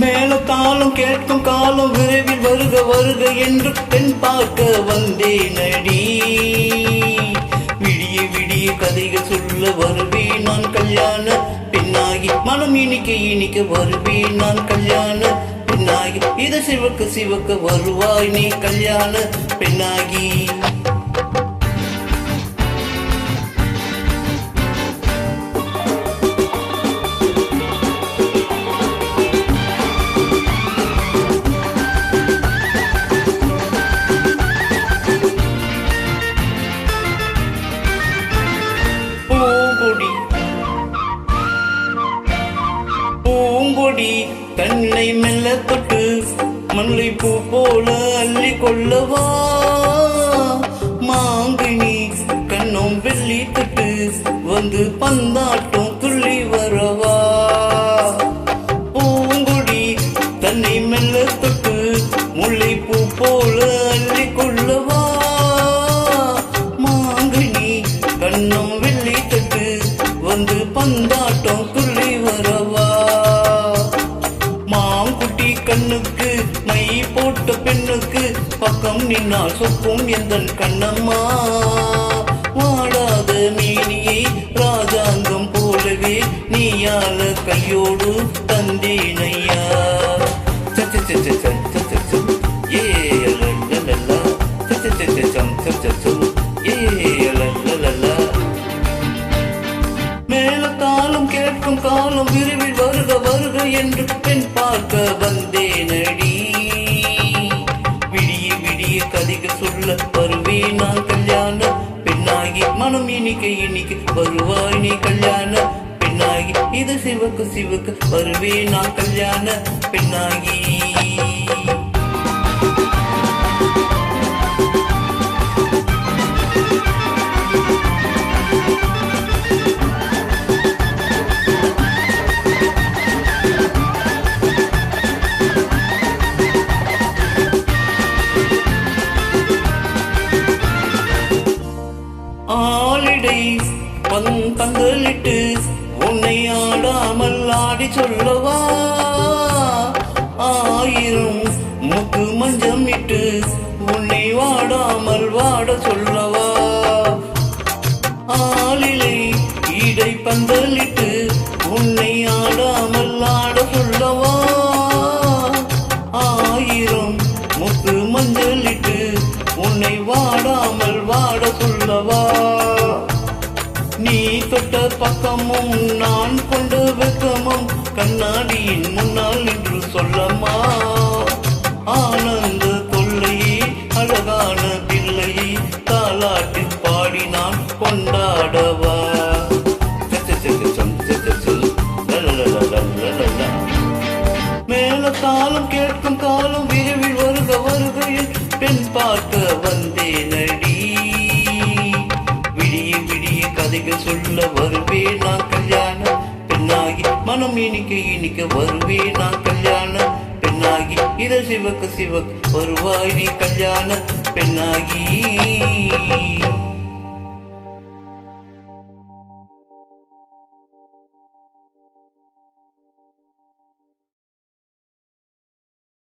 மேலத்தாலும் கேட்கும் காலம் விரைவில் வருக வருக என்று பெண் பார்க்க வந்தேனடி. விடிய விடிய கதைகள் சொல்ல வருவேன் நான் கல்யாண பெண்ணாகி மனம் இனிக்க இனிக்க வருவேன் நான் கல்யாண பெண்ணாகி இது சிவக்க சிவக்க வருவாய் நீ கல்யாண பெண்ணாகி. தன்னை மெல்ல தொட்டு மல்லை பூ போல அள்ளி கொள்ளவா? மாங்கினி கண்ணும் வெள்ளி தொட்டு வந்து பந்தாட்டம் துள்ளி வரவா? பூங்குடி தன்னை மெல்ல தொட்டு முல்லை பூ போல அள்ளி கொள்ளவா? மாங்கினி கண்ணும் வெள்ளி தொட்டு வந்து பந்தாட்டம் துள்ளி நின்னால் சொக்கும் எந்தன் கண்ணம்மா வாடாத மேனியை ராஜாங்கம் போலவே நீயால கையோடு தந்தேனையா மேலத்தாலும் கேட்கும் காலம் விரைவில் வருக வருக என்று பெண் பார்க்க வந்தேனடி உள்ள வருவே நான் கல்யாண பெண்ணாகி மனம் இனிக்க இனிக்க வருவாய் நீ கல்யாண பெண்ணாகி இது சிவக்கு சிவக்கு வருவே நான் கல்யாண பெண்ணாகி பந்தலிட்டு உன்னை ஆடாமல் ஆடி சொல்லவா? ஆயிரம் முக்கு மஞ்சம் இட்டு உன்னை வாடாமல் வாட சொல்லவா? ஆளிலை இடை பந்தலிட்டு உன்னை ஆடாமல் ஆட சொல்லவா? ஆயிரம் முத்து மஞ்சளிட்டு உன்னை வாடாமல் வாட சொல்ல தொட்ட பக்கமும் நான் கொண்டு வெக்கமும். கண்ணாடியின் முன்னால் என்று சொல்லமா? ஆனந்த கொள்ளையே அழகான பிள்ளையை தாலாட்டி பாடி நான் கொண்டாடவா? மேல தாளம் கேட்கும் காலம் விரைவில் வருக வருகையில் பெண் பார்க்க வந்தேனடி. கதைகள் சொல்ல வருவேன் நான் கல்யாணம்? பெண்ணாகி மனம் இனிக்க இனிக்க வருவேன் நான் கல்யாணம்? பெண்ணாகி இத சிவக்கு சிவக்கு வருவாய் நீ கல்யாணம்? பெண்ணாகி